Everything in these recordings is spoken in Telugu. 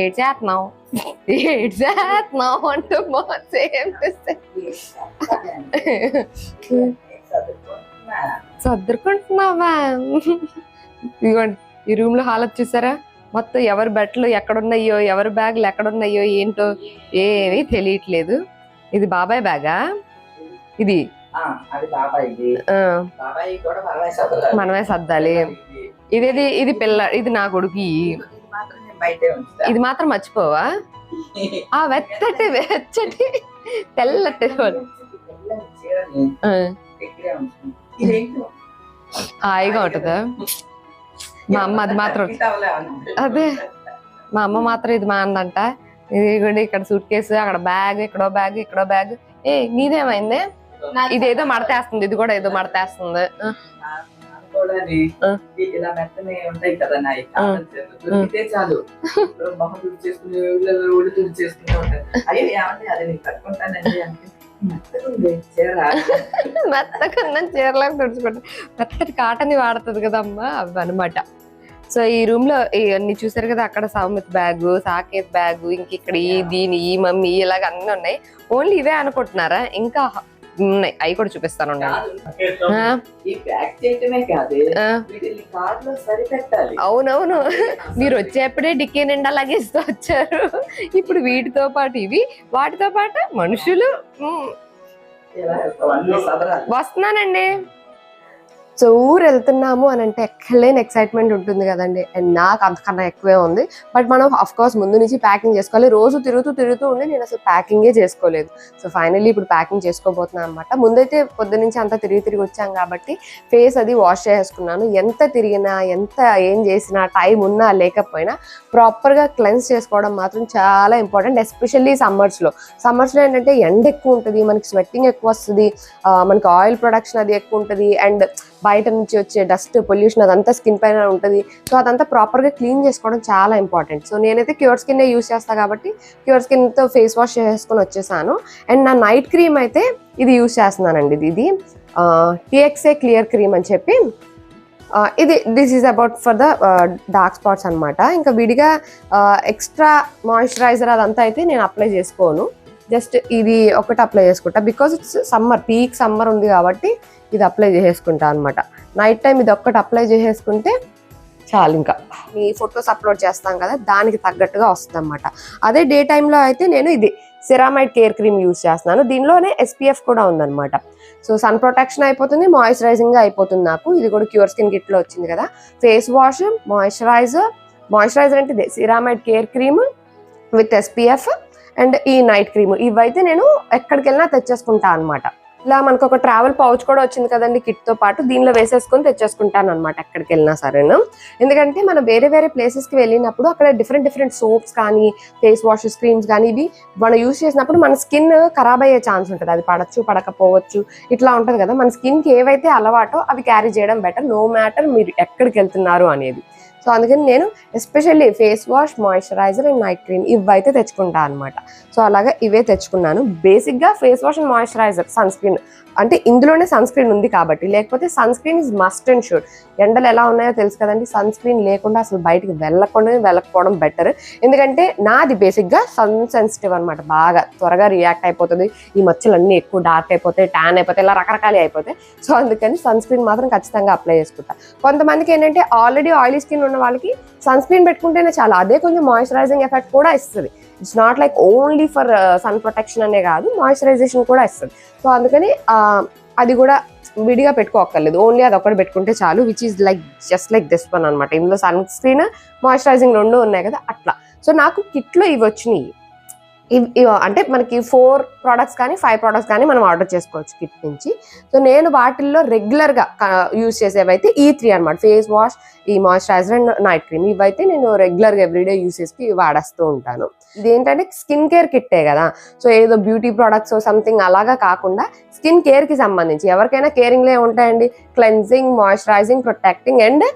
ఏడ్ చేస్తున్నావు ఏడ్ చేస్తున్నావు అంటూ మా సేమ్ సర్దుకుంటున్నావా ఇదిగోండి ఈ రూమ్లో హాలత్ చూసారా? మొత్తం ఎవరి బట్టలు ఎక్కడున్నాయో ఎవరి బ్యాగులు ఎక్కడున్నాయో ఏంటో ఏమీ తెలియట్లేదు. ఇది బాబాయ్ బ్యాగా? ఇది? మనమే సర్దాలి. ఇదేది? ఇది పిల్ల ఇది నా కొడుకు. బయటే ఉంచుతా. ఇది మాత్రం మర్చిపోవా? ఆ వెచ్చటి వెచ్చటి తెల్లటి హాయిగా ఉంటుందా? మా అమ్మ అది మాత్రం ఇది. అదే. మా అమ్మ మాత్రం ఇది మాందంట ఇదిగోండి ఇక్కడ సూట్ కేసు అక్కడ బ్యాగ్ ఇక్కడో బ్యాగ్ ఇక్కడో బ్యాగ్ ఏ నీదేమైంది? ఇదేదో మడతేస్తుంది ఇది కూడా ఏదో మడతేస్తుంది. కూడాని ఇలా మెత్తనే ఉంటాయి కదా నా ఈ కాటన్ చీరలు. దొరికితే చాలు. మొహం తుడి చేసుకుని ఒడి తుడి చేసుకుని ఉంటాయి అయ్యో ఏమంటే అది కట్టుకుంటానండి అంటే మెత్తటి కాటన్ వాడుతుంది కదమ్మా అవి అనమాట సో ఈ రూమ్లో ఇవన్నీ చూసారు కదా అక్కడ సౌమిత్ బ్యాగ్ సాకేత్ బ్యాగ్ ఇంక ఇక్కడ ఈ దీని ఈ మమ్మీ ఇలాగ అన్ని ఉన్నాయి. ఓన్లీ ఇవే అనుకుంటున్నారా? ఇంకా ఉన్నాయి. అవి కూడా చూపిస్తాను అవునవును. మీరు వచ్చేప్పుడే డిక్కీ నిండా లగేస్తూ వచ్చారు. ఇప్పుడు వీటితో పాటు ఇవి. వాటితో పాటు మనుషులు. వస్తున్నానండి. సో ఊరు వెళ్తున్నాము అని అంటే ఎక్కడలేని ఎక్సైట్మెంట్ ఉంటుంది కదండి. అండ్ నాకు అంతకన్నా ఎక్కువే ఉంది. బట్ మనం అఫ్ కోర్స్ ముందు నుంచి ప్యాకింగ్ చేసుకోవాలి. రోజు తిరుగుతూ తిరుగుతూ ఉండి నేను అసలు ప్యాకింగే చేసుకోలేదు. సో ఫైనల్లీ ఇప్పుడు ప్యాకింగ్ చేసుకోబోతున్నాను అనమాట ముందైతే పొద్దు నుంచి అంతా తిరిగి తిరిగి వచ్చాం కాబట్టి ఫేస్ అది వాష్ చేసుకున్నాను ఎంత తిరిగినా ఎంత ఏం చేసినా టైం ఉన్నా లేకపోయినా ప్రాపర్గా క్లెన్స్ చేసుకోవడం మాత్రం చాలా ఇంపార్టెంట్ ఎస్పెషల్లీ సమ్మర్స్లో సమ్మర్స్లో ఏంటంటే ఎండ ఎక్కువ ఉంటుంది మనకి స్వెట్టింగ్ ఎక్కువ వస్తుంది మనకి ఆయిల్ ప్రొడక్షన్ అది ఎక్కువ ఉంటుంది. అండ్ బయట నుంచి వచ్చే డస్ట్ పొల్యూషన్ అదంతా స్కిన్ పైన ఉంటుంది. సో అదంతా ప్రాపర్గా క్లీన్ చేసుకోవడం చాలా ఇంపార్టెంట్ సో నేనైతే క్యూర్ స్కిన్నే యూస్ చేస్తాను కాబట్టి క్యూర్ స్కిన్తో ఫేస్ వాష్ చేసుకొని వచ్చేసాను. అండ్ నా నైట్ క్రీమ్ అయితే ఇది యూస్ చేస్తున్నానండి ఇది. ఇది టిఎక్సే క్లియర్ క్రీమ్ అని చెప్పి. ఇది this is about for the dark spots అనమాట ఇంకా విడిగా ఎక్స్ట్రా మాయిశ్చరైజర్ అదంతా అయితే నేను అప్లై చేసుకోను. జస్ట్ ఇది ఒకటి అప్లై చేసుకుంటా. Because it's summer peak summer ఉంది కాబట్టి ఇది అప్లై చేసేసుకుంటా అనమాట నైట్ టైం ఇది ఒక్కటి అప్లై చేసేసుకుంటే చాలు ఇంకా. మీ ఫొటోస్ అప్లోడ్ చేస్తాం కదా దానికి తగ్గట్టుగా వస్తుంది అనమాట అదే డే టైంలో అయితే నేను ఇది సిరామైడ్ కేర్ క్రీమ్ యూస్ చేస్తున్నాను. దీనిలోనే ఎస్పీఎఫ్ కూడా ఉందన్నమాట. సో సన్ ప్రొటెక్షన్ అయిపోతుంది మాయిశ్చరైజింగ్ అయిపోతుంది నాకు. ఇది కూడా క్యూర్ స్కిన్ కిట్లో వచ్చింది కదా. ఫేస్ వాష్ మాయిశ్చరైజర్ మాయిశ్చరైజర్ అంటే ఇదే ceramide care cream with SPF and ఈ నైట్ క్రీమ్. ఇవైతే నేను ఎక్కడికి వెళ్ళినా తెచ్చేసుకుంటా అనమాట ఇలా మనకు ఒక ట్రావెల్ పౌచ్ కూడా వచ్చింది కదండి కిట్తో పాటు దీనిలో వేసేసుకొని తెచ్చేసుకుంటాను అనమాట ఎక్కడికి వెళ్ళినా సరేను. ఎందుకంటే మనం వేరే వేరే ప్లేసెస్కి కి వెళ్ళినప్పుడు అక్కడ డిఫరెంట్ డిఫరెంట్ సోప్స్ కానీ ఫేస్ వాషెస్ క్రీమ్స్ కానీ ఇవి మనం యూస్ చేసినప్పుడు మన స్కిన్ ఖరాబ్ అయ్యే ఛాన్స్ ఉంటుంది. అది పడచ్చు పడకపోవచ్చు ఇట్లా ఉంటుంది కదా. మన స్కిన్కి ఏవైతే అలవాటో అవి క్యారీ చేయడం బెటర్. నో మ్యాటర్ మీరు ఎక్కడికి వెళ్తున్నారు అనేది. సో అందుకని నేను especially face wash moisturiser and night cream ఇవైతే తెచ్చుకుంటా అనమాట సో అలాగా ఇవే తెచ్చుకున్నాను. బేసిక్గా face wash and moisturiser sunscreen అంటే ఇందులోనే సన్ స్క్రీన్ ఉంది కాబట్టి లేకపోతే sunscreen is must and sure ఎండలు ఎలా ఉన్నాయో తెలుసు కదండి సన్ స్క్రీన్ లేకుండా అసలు బయటికి వెళ్ళకుండా వెళ్ళకపోవడం బెటర్. ఎందుకంటే నాది బేసిక్గా సన్ సెన్సిటివ్ అనమాట బాగా త్వరగా రియాక్ట్ అయిపోతుంది. ఈ మచ్చలన్నీ ఎక్కువ డార్క్ అయిపోతాయి ట్యాన్ అయిపోతాయి ఇలా రకరకాలు అయిపోతాయి. సో అందుకని సన్ స్క్రీన్ మాత్రం ఖచ్చితంగా అప్లై చేసుకుంటా. కొంతమందికి ఏంటంటే ఆల్రెడీ ఆయిలీ స్కిన్ ఉన్న వాళ్ళకి సన్ స్క్రీన్ పెట్టుకుంటేనే చాలా. అదే కొంచెం మాయిశ్చరైజింగ్ ఎఫెక్ట్ కూడా ఇస్తుంది. It's not like only for sun protection అనే కాదు మాయిశ్చరైజేషన్ కూడా ఇస్తుంది. సో అందుకని అది కూడా విడిగా పెట్టుకోక్కర్లేదు. ఓన్లీ అది ఒకటి పెట్టుకుంటే చాలు which is like just like this one అనమాట ఇందులో సన్ స్క్రీన్ మాయిశ్చరైజింగ్ రెండు ఉన్నాయి కదా అట్లా. సో నాకు కిట్లో ఇవి వచ్చినాయి. అంటే మనకి ఫోర్ ప్రోడక్ట్స్ కానీ ఫైవ్ ప్రోడక్ట్స్ కానీ మనం ఆర్డర్ చేసుకోవచ్చు కిట్ నుంచి. సో నేను వాటిల్లో రెగ్యులర్గా యూజ్ చేసేవైతే ఈ త్రీ అనమాట ఫేస్ వాష్ ఈ మాయిశ్చరైజర్ అండ్ నైట్ క్రీమ్ ఇవైతే నేను రెగ్యులర్గా ఎవ్రీడే యూసెస్కి వాడేస్తూ ఉంటాను. ఇదేంటంటే స్కిన్ కేర్ కిట్టే కదా. సో ఏదో బ్యూటీ ప్రోడక్ట్స్ సంథింగ్ అలాగా కాకుండా స్కిన్ కేర్కి సంబంధించి ఎవరికైనా కేరింగ్లే ఉంటాయండి. Cleansing moisturizing protecting and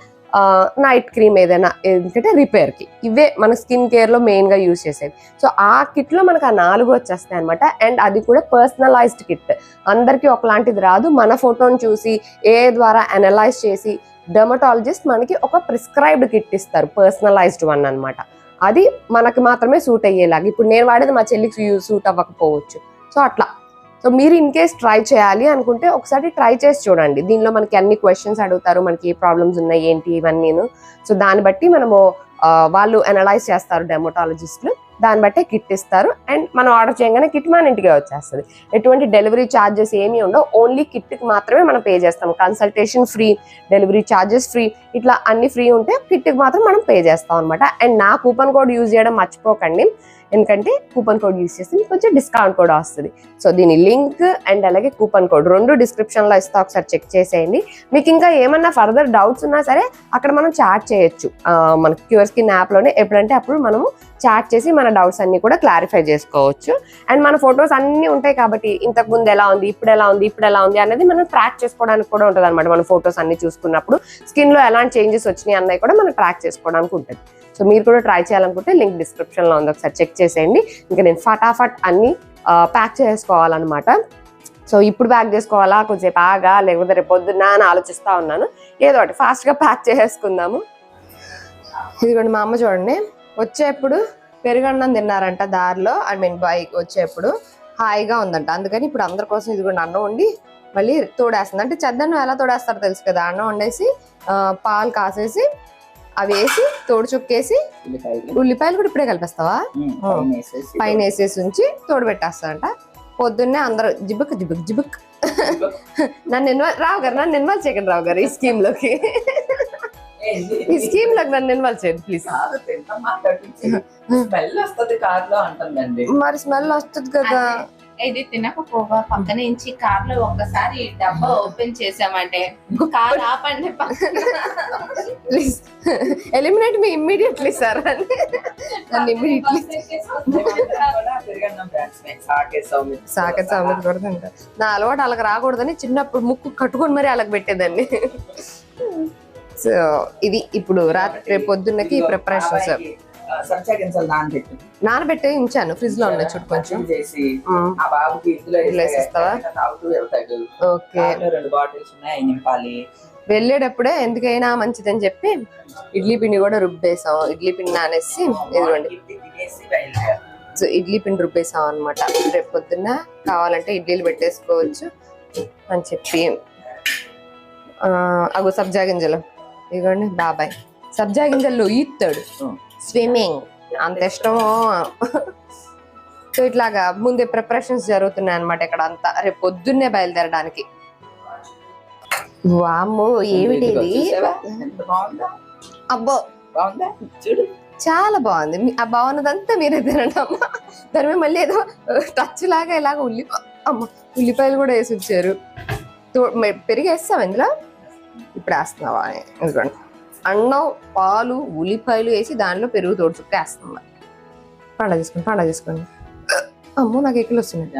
night cream ఏదైనా ఏంటంటే రిపేర్కి ఇవే మన స్కిన్ కేర్లో మెయిన్గా యూజ్ చేసేవి. సో ఆ కిట్లో మనకు ఆ నాలుగు వచ్చేస్తాయి అనమాట అండ్ అది కూడా పర్సనలైజ్డ్ కిట్ అందరికీ ఒకలాంటిది రాదు. మన ఫోటోని చూసి ఏ ద్వారా అనలైజ్ చేసి డెమటాలజిస్ట్ మనకి ఒక ప్రిస్క్రైబ్డ్ కిట్ ఇస్తారు. పర్సనలైజ్డ్ వన్ అన్నమాట. అది మనకి మాత్రమే సూట్ అయ్యేలాగా. ఇప్పుడు నేను వాడేది మా చెల్లికి సూట్ అవ్వకపోవచ్చు. సో అట్లా. సో మీరు ఇన్ కేస్ ట్రై చేయాలి అనుకుంటే ఒకసారి ట్రై చేసి చూడండి. దీనిలో మనకి అన్ని క్వశ్చన్స్ అడుగుతారు మనకి ఏ ప్రాబ్లమ్స్ ఉన్నాయి ఏంటి ఇవన్నీ సో దాన్ని బట్టి మనము వాళ్ళు అనలైజ్ చేస్తారు డెమోటాలజిస్టులు దాన్ని బట్టే కిట్ ఇస్తారు. అండ్ మనం ఆర్డర్ చేయగానే కిట్ మన ఇంటికే వచ్చేస్తుంది. ఎటువంటి డెలివరీ ఛార్జెస్ ఏమీ ఉండవు. ఓన్లీ కిట్కి మాత్రమే మనం పే చేస్తాం consultation free delivery charges free ఇట్లా అన్ని ఫ్రీ ఉంటే కిట్కి మాత్రం మనం పే చేస్తాం అనమాట అండ్ నా కూపన్ కోడ్ యూజ్ చేయడం మర్చిపోకండి. ఎందుకంటే కూపన్ కోడ్ యూజ్ చేస్తే మీకు కొంచెం డిస్కౌంట్ కూడా వస్తుంది. సో దీని లింక్ అండ్ అలాగే కూపన్ కోడ్ రెండు డిస్క్రిప్షన్లో ఇస్తా ఒకసారి చెక్ చేసేయండి. మీకు ఇంకా ఏమన్నా ఫర్దర్ డౌట్స్ ఉన్నా సరే అక్కడ మనం చాట్ చేయొచ్చు. మన క్యూర్ స్కిన్ యాప్లోనే ఎప్పుడంటే అప్పుడు మనము చాట్ చేసి మన డౌట్స్ అన్ని కూడా క్లారిఫై చేసుకోవచ్చు. అండ్ మన ఫొటోస్ అన్నీ ఉంటాయి కాబట్టి ఇంతకు ముందు ఎలా ఉంది ఇప్పుడు ఎలా ఉంది ఇప్పుడు ఎలా ఉంది అనేది మనం ట్రాక్ చేసుకోవడానికి కూడా ఉంటుంది అనమాట మన ఫొటోస్ అన్ని చూసుకున్నప్పుడు స్కిన్లో ఎలాంటి చేంజెస్ వచ్చినాయి అన్నవి కూడా మనం ట్రాక్ చేసుకోవడానికి ఉంటుంది. సో మీరు కూడా ట్రై చేయాలనుకుంటే లింక్ డిస్క్రిప్షన్లో ఉంది. ఒకసారి చెక్ చేసేయండి. ఇంకా నేను ఫటాఫట్ అన్ని ప్యాక్ చేసుకోవాలన్నమాట. సో ఇప్పుడు ప్యాక్ చేసుకోవాలా? కొంచెంసేపు ఆగా? లేకపోతే రేపు పొద్దున్న అని ఆలోచిస్తూ ఉన్నాను. ఏదో ఒకటి ఫాస్ట్గా ప్యాక్ చేసేసుకుందాము ఇదిగోండి మా అమ్మ చూడండి. వచ్చేప్పుడు పెరుగన్నం తిన్నారంట దారిలో. ఐ మీన్ బైక్ వచ్చేప్పుడు హాయిగా ఉందంట. అందుకని ఇప్పుడు అందరి కోసం ఇదిగోండి అన్నం వండి మళ్ళీ తోడేస్తుంది. అంటే చెద్దన్నం ఎలా తోడేస్తారో తెలుసు కదా? అన్నం వండేసి పాలు కాసేసి అవి వేసి తోడు చుక్కేసి ఉల్లిపాయలు. ఉల్లిపాయలు కూడా ఇప్పుడే కలిపేస్తావా. పైన వేసేసి ఉంచి తోడు పెట్టేస్తారంట పొద్దున్నే అందరూ జిబుక్ జిబుక్ జిబుక్. నన్ను ఇన్వాల్వ్ రావు గారు నన్ను ఇన్వాల్వ్ చేయకండి రావు గారు ఈ స్కీమ్లోకి? ఈ స్కీమ్లోకి నన్ను ఇన్వాల్వ్ చేయండి ప్లీజ్. కాదు తింటాం మాట్లాడించి స్మెల్ వస్తుంది కార్లో అంటుందండి. మరి స్మెల్ వస్తుంది కదా. ఇది తినకపోగా పక్కన నుంచి కార్లో ఒక్కసారి డబ్బా ఓపెన్ చేసామంటే కార్ ఆపండి పక్కన. Please eliminate me immediately sir అని నన్ను ఇమ్మీడియట్లీ. సాకెట్ సామెత కూడా తింటా నా అలవాటు అలాగ రాకూడదని చిన్నప్పుడు ముక్కు కట్టుకొని మరి అలాగ పెట్టేదాన్ని. సో ఇది ఇప్పుడు రాత్రి రేపు పొద్దున్నకి ప్రిపరేషన్ సార్ సబ్జా గింజలు నానబెట్టు. నానబెట్టి ఉంచాను ఫ్రిడ్జ్లో ఉన్నాయి చుట్టూ కొంచెం చేసి ఆ. బాబుకి ఇందులో ఇందులో వేసేస్తావా? తాగుతూ వెళ్తాడు. ఓకే. రెండు బాటిల్స్ ఉన్నాయి అవి నింపాలి. వెళ్ళేటప్పుడే ఎందుకైనా మంచిదని చెప్పి ఇడ్లీ పిండి కూడా రుబ్బేసాం ఇడ్లీ పిండి నానేసి ఇదిగోండి. సో ఇడ్లీ పిండి రుబ్బేసాం అనమాట రేపు పొద్దున్న కావాలంటే ఇడ్లీలు పెట్టేసుకోవచ్చు అని చెప్పి. అగో సబ్జా గింజలు. ఇదిగోండి బాబాయ్. సబ్జా గింజలు ఈత్తాడు. స్విమ్మింగ్. అంత ఇష్టమో సో ఇట్లాగా ముందే ప్రిపరేషన్స్ జరుగుతున్నాయి అనమాట ఇక్కడ అంతా రేపు పొద్దున్నే బయలుదేరడానికి. వామ్మో ఏమిటి ఇది? అబ్బో. చూడు. చాలా బాగుంది. ఆ బాగున్నదంతా మీరే తినండి అమ్మ. దాని మీద మళ్ళీ ఏదో టచ్ లాగా ఇలాగ ఉల్లి అమ్మ ఉల్లిపాయలు కూడా వేసి మె- పెరిగి వేస్తాం ఇందులో? ఇప్పుడు వేస్తున్నావా? ఎందుకండి అన్నం పాలు ఉల్లిపాయలు వేసి దానిలో పెరుగు తోడు చుక్క వేస్తున్నాం పండ తీసుకోండి పండ తీసుకోండి. అమ్మో నాకు ఎక్కలు వస్తున్నాయి.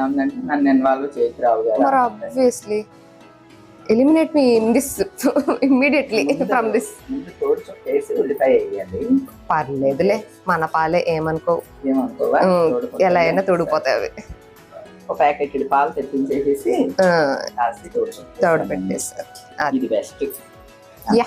మరి obviously eliminate me in this immediately from this పర్లేదులే మన పాలే ఏమనుకో. ఎలా అయినా తోడిపోతాయి అవి. ఒక ప్యాకెట్ పాలు తెప్పించేసేసి తోడు పెట్టేస్తారు. అది. ఇది బెస్ట్ యా.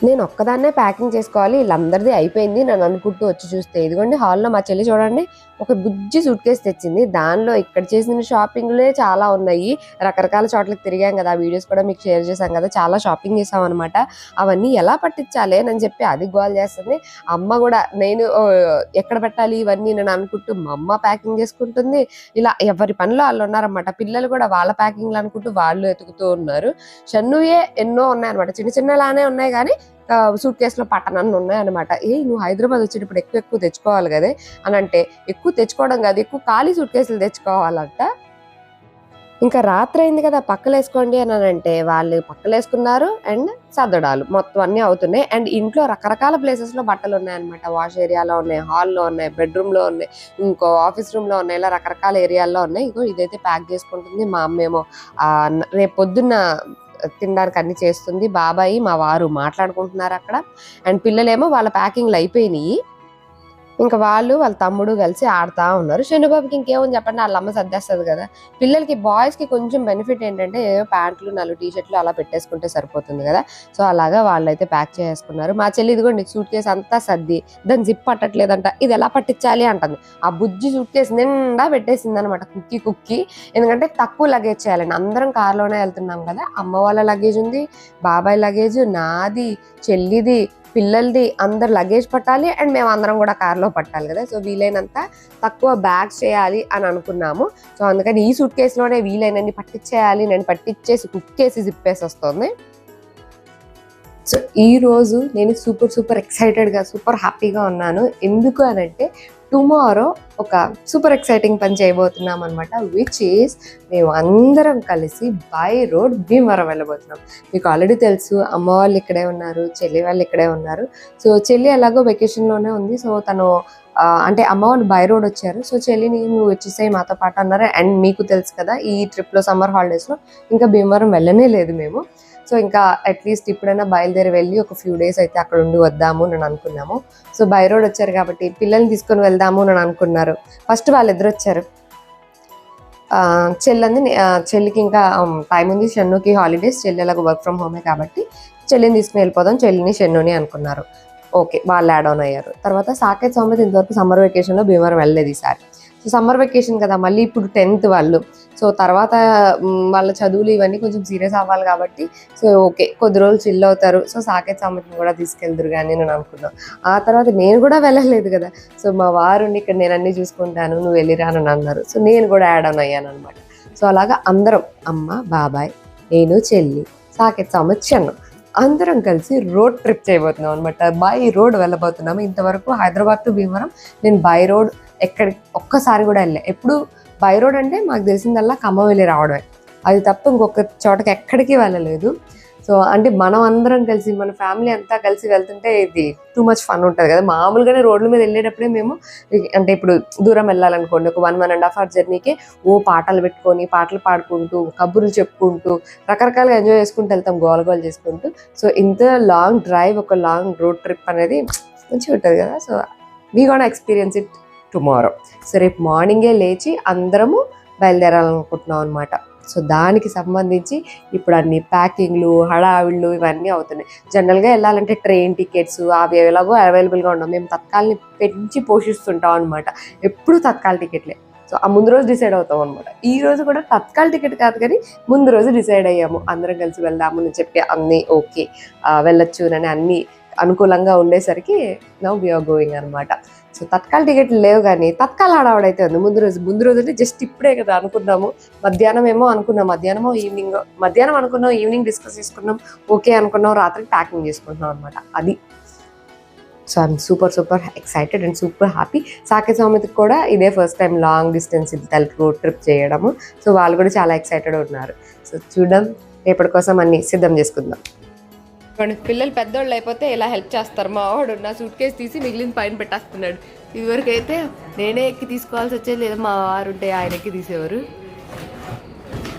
నేను ఒక్కదాన్నే ప్యాకింగ్ చేసుకోవాలి వీళ్ళందరిది అయిపోయింది నన్ను అనుకుంటూ వచ్చి చూస్తే. ఇదిగోండి హాల్లో మా చెల్లి చూడండి ఒక బుజ్జి సూట్ కేసు తెచ్చింది. దానిలో ఇక్కడ చేసిన షాపింగ్లే చాలా ఉన్నాయి. రకరకాల చోట్లకి తిరిగాం కదా ఆ వీడియోస్ కూడా మీకు షేర్ చేశాం కదా చాలా షాపింగ్ చేసాం అనమాట అవన్నీ ఎలా పట్టించాలి అని చెప్పి అది గోల్ చేస్తుంది. అమ్మ కూడా నేను ఎక్కడ పెట్టాలి ఇవన్నీ నేను అనుకుంటూ మా అమ్మ ప్యాకింగ్ చేసుకుంటుంది. ఇలా ఎవరి పనిలో వాళ్ళు ఉన్నారనమాట పిల్లలు కూడా వాళ్ళ ప్యాకింగ్లు అనుకుంటూ వాళ్ళు ఎతుకుతూ ఉన్నారు. షన్నుయే ఎన్నో ఉన్నాయన్నమాట. చిన్న చిన్నలానే ఉన్నాయి కానీ సూట్ కేసులో పట్టనన్ను ఉన్నాయన్నమాట. ఏ నువ్వు హైదరాబాద్ వచ్చేటప్పుడు ఎక్కువ ఎక్కువ తెచ్చుకోవాలి కదే అని అంటే ఎక్కువ తెచ్చుకోవడం కాదు ఎక్కువ ఖాళీ సూట్ కేసులు తెచ్చుకోవాలంట. ఇంకా రాత్రి అయింది కదా పక్కలేసుకోండి అని అంటే వాళ్ళు పక్కలేసుకున్నారు అండ్ సర్దడాలు మొత్తం అన్ని అవుతున్నాయి. అండ్ ఇంట్లో రకరకాల ప్లేసెస్లో బట్టలు ఉన్నాయి అనమాట వాష్ ఏరియాలో ఉన్నాయి హాల్లో ఉన్నాయి బెడ్రూమ్లో ఉన్నాయి ఇంకో ఆఫీస్ రూమ్లో ఉన్నాయి ఇలా రకరకాల ఏరియాల్లో ఉన్నాయి. ఇగో ఇదైతే ప్యాక్ చేసుకుంటుంది మా అమ్మేమో రేపు పొద్దున్న తినడానికి అన్ని చేస్తుంది. బాబాయి మా వారు మాట్లాడుకుంటున్నారు అక్కడ. అండ్ పిల్లలేమో వాళ్ళ ప్యాకింగ్లు అయిపోయినాయి. ఇంకా వాళ్ళు వాళ్ళ తమ్ముడు కలిసి ఆడుతూ ఉన్నారు. శనుబాబుకి ఇంకేమని చెప్పండి? వాళ్ళ అమ్మ సర్దేస్తుంది కదా. పిల్లలకి బాయ్స్కి కొంచెం బెనిఫిట్ ఏంటంటే ఏవో ప్యాంట్లు నాలుగు టీ షర్ట్లు అలా పెట్టేసుకుంటే సరిపోతుంది కదా. సో అలాగా వాళ్ళైతే ప్యాక్ చేసుకున్నారు. మా చెల్లి ఇదిగోండి సూట్ కేసు అంతా సర్ది దాని జిప్ పట్టట్లేదంట. ఇది ఎలా పట్టించాలి అంటుంది. ఆ బుజ్జి సూట్ కేసు నిండా పెట్టేసింది అనమాట కుక్కి కుక్కి. ఎందుకంటే తక్కువ లగేజ్ చేయాలండి. అందరం కార్లోనే వెళ్తున్నాం కదా. అమ్మ వాళ్ళ లగేజ్ ఉంది బాబాయ్ లగేజ్ నాది చెల్లిది పిల్లలది అందరు లగేజ్ పట్టాలి అండ్ మేము అందరం కూడా కార్లో పట్టాలి కదా. సో వీలైనంత తక్కువ బ్యాగ్స్ చేయాలి అని అనుకున్నాము. సో అందుకని ఈ సూట్ కేసులోనే వీలైనన్ని పట్టించేయాలి నేను పట్టించేసి కుక్ చేసి జిప్పేసి వస్తుంది సో ఈ రోజు నేను సూపర్ సూపర్ ఎక్సైటెడ్గా సూపర్ హ్యాపీగా ఉన్నాను. ఎందుకు అని అంటే టుమారో ఒక సూపర్ ఎక్సైటింగ్ పని చేయబోతున్నాం అనమాట విచ్ ఈస్ మేము అందరం కలిసి బై రోడ్ భీమవరం వెళ్ళబోతున్నాం. మీకు ఆల్రెడీ తెలుసు అమ్మ వాళ్ళు ఇక్కడే ఉన్నారు చెల్లి వాళ్ళు ఇక్కడే ఉన్నారు. సో చెల్లి ఎలాగో వెకేషన్లోనే ఉంది. సో తను అంటే అమ్మ వాళ్ళు బై రోడ్ వచ్చారు. సో చెల్లిని నువ్వు వచ్చేసాయి మాతో పాటు అన్నారు. అండ్ మీకు తెలుసు కదా ఈ ట్రిప్లో సమ్మర్ హాలిడేస్లో ఇంకా భీమవరం వెళ్ళనే లేదు మేము. సో ఇంకా అట్లీస్ట్ ఇప్పుడైనా బయలుదేరి వెళ్ళి ఒక ఫ్యూ డేస్ అయితే అక్కడ ఉండి వద్దాము అని అనుకున్నాము. సో బై రోడ్ వచ్చారు కాబట్టి పిల్లల్ని తీసుకొని వెళ్దాము అని అనుకున్నారు. ఫస్ట్ వాళ్ళిద్దరు వచ్చారు. చెల్లంది చెల్లికి ఇంకా టైం ఉంది. షన్నుకి హాలిడేస్ చెల్లి ఎలాగో వర్క్ ఫ్రమ్ హోమే కాబట్టి చెల్లిని తీసుకుని వెళ్ళిపోదాం చెల్లిని షన్నుని అనుకున్నారు. ఓకే వాళ్ళు యాడ్ ఆన్ అయ్యారు. తర్వాత సాకేత్ సౌమ్యత ఇంతవరకు సమ్మర్ వెకేషన్లో భీమవరం వెళ్ళలేదు ఈసారి. సో సమ్మర్ వెకేషన్ కదా మళ్ళీ ఇప్పుడు టెన్త్ వాళ్ళు. సో తర్వాత వాళ్ళ చదువులు ఇవన్నీ కొంచెం సీరియస్ అవ్వాలి కాబట్టి సో ఓకే కొద్ది రోజులు చిల్ అవుతారు. సో సాకేత్ సమ్మతిని కూడా తీసుకెళ్దురు కానీ నేను అనుకున్నాను ఆ తర్వాత నేను కూడా వెళ్ళలేదు కదా. సో మా వారు ఇక్కడ నేను అన్ని చూసుకుంటాను నువ్వు వెళ్ళిరా అని అన్నారు. సో నేను కూడా యాడ్ ఆన్ అయ్యాను అనమాట సో అలాగా అందరం అమ్మ బాబాయ్ నేను చెల్లి సాకేత్ సామెత్ చెన్ను అందరం కలిసి రోడ్ ట్రిప్ చేయబోతున్నాం అనమాట బై రోడ్ వెళ్ళబోతున్నాము. ఇంతవరకు హైదరాబాద్ టు భీమవరం నేను బై రోడ్ ఎక్కడి ఒక్కసారి కూడా వెళ్ళే ఎప్పుడు బై రోడ్ అంటే మాకు తెలిసిందల్లా ఖమ్మం వెళ్ళి రావడమే. అది తప్ప ఇంకొక చోటకి ఎక్కడికి వెళ్ళలేదు. సో అంటే మనం అందరం కలిసి మన ఫ్యామిలీ అంతా కలిసి వెళ్తుంటే ఇది టూ మచ్ ఫన్ ఉంటుంది కదా. మామూలుగానే రోడ్ల మీద వెళ్ళేటప్పుడే మేము అంటే ఇప్పుడు దూరం వెళ్ళాలనుకోండి ఒక one one and half hour జర్నీకి ఓ పాటలు పెట్టుకొని పాటలు పాడుకుంటూ కబుర్లు చెప్పుకుంటూ రకరకాలుగా ఎంజాయ్ చేసుకుంటూ వెళ్తాం గోల గోల చేసుకుంటూ. సో ఇంత లాంగ్ డ్రైవ్ ఒక లాంగ్ రోడ్ ట్రిప్ అనేది మంచిగా ఉంటుంది కదా. So we gonna experience it tomorrow. So రేపు మార్నింగే లేచి అందరము బయలుదేరాలనుకుంటున్నాం అనమాట సో దానికి సంబంధించి ఇప్పుడు అన్ని ప్యాకింగ్లు హడావిళ్ళు ఇవన్నీ అవుతున్నాయి. జనరల్గా వెళ్ళాలంటే ట్రైన్ టికెట్స్ అవి ఎలాగో అవైలబుల్గా ఉండవు. మేము తత్కాల్ని పెంచి పోషిస్తుంటాం అనమాట ఎప్పుడు తత్కాల టికెట్లే. సో ఆ ముందు రోజు డిసైడ్ అవుతాం అనమాట ఈ రోజు కూడా తత్కాల టికెట్ కాదు కానీ ముందు రోజు డిసైడ్ అయ్యాము. అందరం కలిసి వెళ్దాము అని చెప్పి అన్నీ ఓకే. వెళ్ళొచ్చు అని అన్ని అనుకూలంగా ఉండేసరికి నవ్ వీఆర్ గోయింగ్ అనమాట సో తత్కాల టికెట్లు లేవు కానీ తత్కాల ఆడవాడైతే ఉంది. ముందు రోజు ముందు రోజు అంటే జస్ట్ ఇప్పుడే కదా అనుకున్నాము. మధ్యాహ్నం ఏమో అనుకున్నాం. మధ్యాహ్నమో ఈవినింగ్ మధ్యాహ్నం అనుకున్నాం ఈవినింగ్ డిస్కస్ చేసుకున్నాం ఓకే అనుకున్నాం రాత్రి ప్యాకింగ్ చేసుకుంటున్నాం అనమాట అది. So I'm super super excited and super happy సాకే సౌమితికి కూడా ఇదే ఫస్ట్ టైం లాంగ్ డిస్టెన్స్ ఇది రోడ్ ట్రిప్ చేయడము. సో వాళ్ళు కూడా చాలా ఎక్సైటెడ్ ఉన్నారు. సో చూడడం రేపటి కోసం అన్ని సిద్ధం చేసుకుందాం. పిల్లలు పెద్దోళ్ళు అయిపోతే ఇలా హెల్ప్ చేస్తారు. మా వాడు నా సూట్ కేసు తీసి మిగిలిన పైన పెట్టేస్తున్నాడు. ఇదివరకు అయితే నేనే ఎక్కి తీసుకోవాల్సి వచ్చేది లేదా. మా వారు ఉంటే ఆయన ఎక్కి తీసేవారు.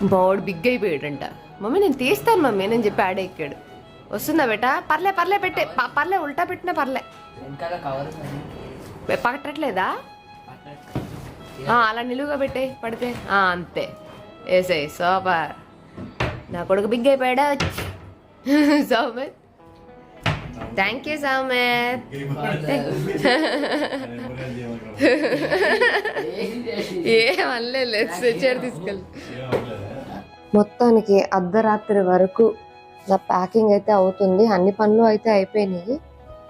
మా వాడు బిగ్ అయిపోయాడంట. మమ్మీ నేను తీస్తాను మమ్మీ నేను చెప్పి ఆడే ఎక్కాడు. వస్తుందా బేటా? పర్లే పర్లే పెట్టే. పర్లే ఉల్టా పెట్టినా పర్లే. పట్టట్లేదా అలా నిలువుగా పెట్టే పడితే. అంతే. వేసే సూపర్. నా కొడుకు బిగ్ అయిపోయాడా? సౌమత్ థ్యాంక్ యూ సౌమత్ ఏం అనలేదు తెచ్చాడు తీసుకెళ్ళి. మొత్తానికి అర్ధరాత్రి వరకు నా ప్యాకింగ్ అయితే అవుతుంది. అన్ని పనులు అయితే అయిపోయినాయి.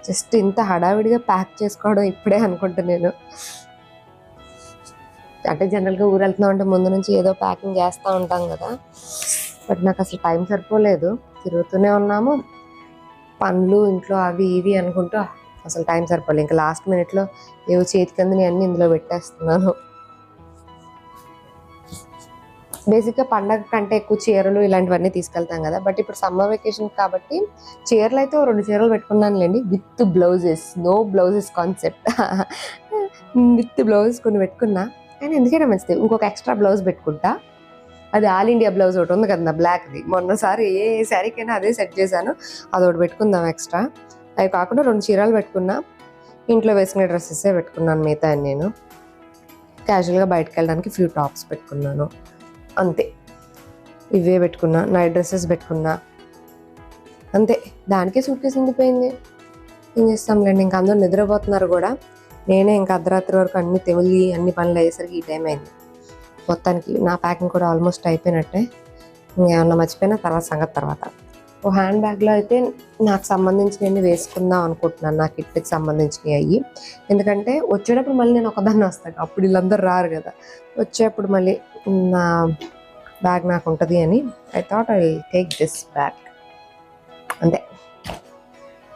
జస్ట్ ఇంత హడావిడిగా ప్యాక్ చేసుకోవడం ఇప్పుడే అనుకుంటా నేను. అంటే జనరల్గా ఊరు వెళ్తున్నాం అంటే ముందు నుంచి ఏదో ప్యాకింగ్ చేస్తూ ఉంటాం కదా. బట్ నాకు అసలు టైం సరిపోలేదు. తిరుగుతూనే ఉన్నాము. పనులు ఇంట్లో అవి ఇవి అనుకుంటూ అసలు టైం సరిపోలేదు. ఇంకా లాస్ట్ మినిట్లో ఏవో చేతికి అందని అన్నీ ఇందులో పెట్టేస్తున్నాను. బేసిక్గా పండగ కంటే ఎక్కువ చీరలు ఇలాంటివన్నీ తీసుకెళ్తాం కదా. బట్ ఇప్పుడు సమ్మర్ వెకేషన్ కాబట్టి చీరలు అయితే రెండు చీరలు పెట్టుకున్నానులేండి. With blouses. No blouses concept. With blouses కొన్ని పెట్టుకున్నా. కానీ ఎందుకైనా మంచిది. ఇంకొక ఎక్స్ట్రా బ్లౌజ్ పెట్టుకుంటా. అది ఆల్ ఇండియా బ్లౌజ్ ఒకటి ఉంది కదా బ్లాక్ది. మొన్నసారి ఏ శారీకైనా అదే సెట్ చేశాను. అది ఒకటి పెట్టుకుందాం ఎక్స్ట్రా. అవి కాకుండా రెండు చీరలు పెట్టుకున్నా. ఇంట్లో వేసుకునే డ్రెస్సెసే పెట్టుకున్నాను మిగతా నేను. క్యాజువల్గా బయటకు వెళ్ళడానికి ఫ్యూ టాప్స్ పెట్టుకున్నాను. అంతే. ఇవే పెట్టుకున్నా. నైట్ డ్రెస్సెస్ పెట్టుకున్నా. అంతే. దానికే సూట్ కేసు ఉండిపోయింది ఏం చేస్తాంలేండి ఇంకా అందరూ నిద్రపోతున్నారు కూడా. నేనే ఇంకా అర్ధరాత్రి వరకు అన్ని తెమిలి అన్ని పనులు అయ్యేసరికి ఈ టైం అయింది. మొత్తానికి నా ప్యాకింగ్ కూడా ఆల్మోస్ట్ అయిపోయినట్టే. ఇంకేమన్నా మర్చిపోయినా తర్వాత సంగతి తర్వాత. ఓ హ్యాండ్ బ్యాగ్లో అయితే నాకు సంబంధించినవి వేసుకుందాం అనుకుంటున్నాను. నా కిట్కి సంబంధించినవి అయ్యి. ఎందుకంటే వచ్చేటప్పుడు మళ్ళీ నేను ఒకదాన్ని వస్తాను. అప్పుడు వీళ్ళందరూ రారు కదా. వచ్చేటప్పుడు మళ్ళీ నా బ్యాగ్ నాకు ఉంటుంది అని I thought I take this bag అంతే.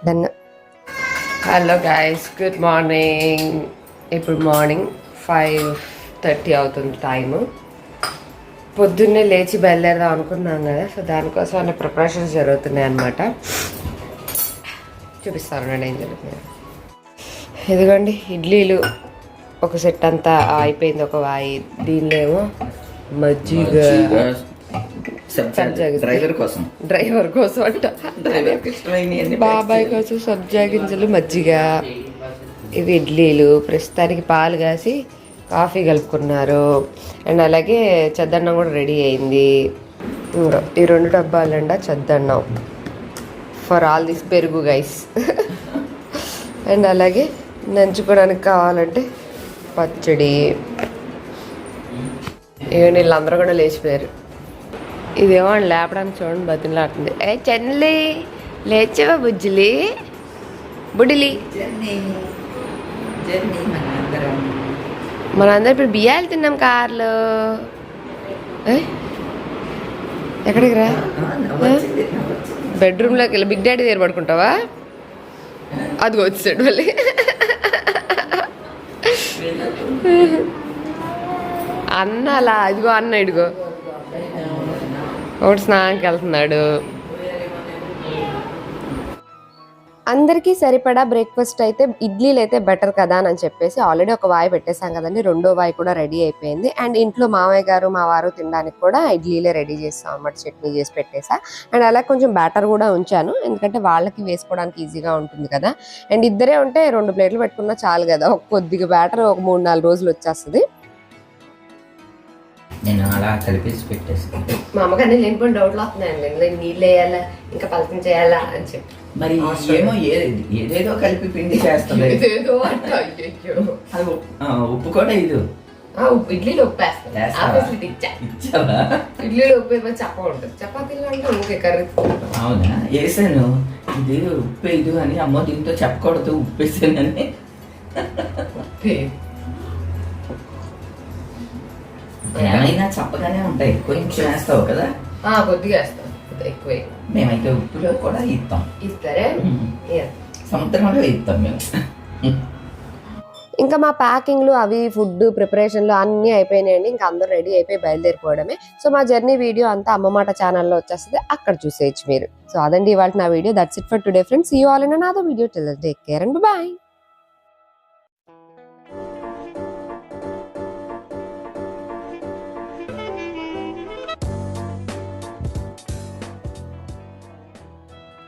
Done hello guys good morning ఇప్పుడు మార్నింగ్ ఫైవ్ థర్టీ అవుతుంది టైము. పొద్దున్నే లేచి బయలుదేరదాం అనుకున్నాం కదా సో దానికోసం అన్ని ప్రిపరేషన్స్ జరుగుతున్నాయి అన్నమాట. చూపిస్తాను నేను ఏం జరుగుతుంది ఇదిగోండి ఇడ్లీలు. ఒక సెట్ అంతా అయిపోయింది ఒక వాయి. దీనిలో ఏమో మజ్జిగ. డ్రైవర్ కోసం. డ్రైవర్ కోసం అంట. బాబాయ్ కోసం సబ్జా గింజలు మజ్జిగ. ఇవి ఇడ్లీలు. ప్రస్తుతానికి పాలు కాసి కాఫీ కలుపుకున్నారు. అండ్ అలాగే చద్దన్నం కూడా రెడీ అయింది. ఈ రెండు డబ్బాలండ చద్దన్నం. ఫర్ ఆల్ దిస్ పెరుగు గైస్ అండ్ అలాగే నంచుకోవడానికి కావాలంటే పచ్చడి. ఇక వీళ్ళందరూ కూడా లేచిపోయారు. ఇదేమో అని లేపడానికి చూడండి బతిలాడుతుంది ఏ చెన్లి లేచవా బుజ్జిలి? బుడిలి జర్నీ జర్నీ మన అందరం మనందరం ఇప్పుడు బియ్యాలు తిన్నాం కార్లో? ఎక్కడికి రా. బెడ్రూమ్లోకి వెళ్ళి బిగ్ డాడీ దగ్గర పడుకుంటావా? అది వచ్చాడు మళ్ళీ. అన్న అలా ఇదిగో అన్న ఇదిగో. ఒకటి స్నానంకి వెళ్తున్నాడు. అందరికీ సరిపడా బ్రేక్ఫాస్ట్ అయితే ఇడ్లీలు అయితే బెటర్ కదా అని చెప్పేసి ఆల్రెడీ ఒక వాయి పెట్టేశాం కదండి. రెండో వాయి కూడా రెడీ అయిపోయింది. అండ్ ఇంట్లో మామయ్య గారు మా వారు తినడానికి కూడా ఇడ్లీలే రెడీ చేస్తాం అన్నమాట. చట్నీ చేసి పెట్టేసా. అండ్ అలా కొంచెం బ్యాటర్ కూడా ఉంచాను. ఎందుకంటే వాళ్ళకి వేసుకోవడానికి ఈజీగా ఉంటుంది కదా. అండ్ ఇద్దరే ఉంటే రెండు ప్లేట్లు పెట్టుకున్నా చాలు కదా. ఒక కొద్దిగా బ్యాటర్ ఒక మూడు నాలుగు రోజులు వచ్చేస్తుంది. నేను అలా కలిపేసి మా అమ్మగారు లేనిపోయిన డౌట్లు వస్తున్నాయండి. నీళ్ళు వేయాలా? ఇంకా పలకం చేయాలా అని చెప్పి. మరి ఏమో ఏదేదో కలిపి పిండి చేస్తుంది. ఏదేదో అంట, అయ్యయ్యో. అది ఉప్పు- కూడా ఇది. ఇడ్లీలో ఉప్పు వేస్తావా? ఇచ్చావా? ఇడ్లీలో ఉప్పు ఏమో చప్ప ఉంటుంది. చపాతీలు అంటే ఊకే కర్రీ అవునా? వేసాను. ఇది ఉప్పు ఇది అని అమ్మ దీంతో చెప్పకూడదు ఉప్పు వేసానని. ఏమైనా చెప్పగానే ఉంటాయి. కొంచెం వేస్తావు కదా? ఆ, కొద్దిగా వేస్తాం. ఎక్కువ మేమైతే ఉప్పులో కూడా ఇస్తాం ఇస్తారే. సముద్రంలో ఇస్తాం మేము ఇంకా మా ప్యాకింగ్లు అవి ఫుడ్ ప్రిపరేషన్లు అన్నీ అయిపోయినాయండి ఇంకా అందరూ రెడీ అయిపోయి బయలుదేరిపోవడమే సో మా జర్నీ వీడియో అంతా అమ్మమాట ఛానల్లో వచ్చేస్తుంది అక్కడ చూసేయచ్చు మీరు. సో అదండి ఇవాళ నా video that's it for today friends you all in another video take care and bye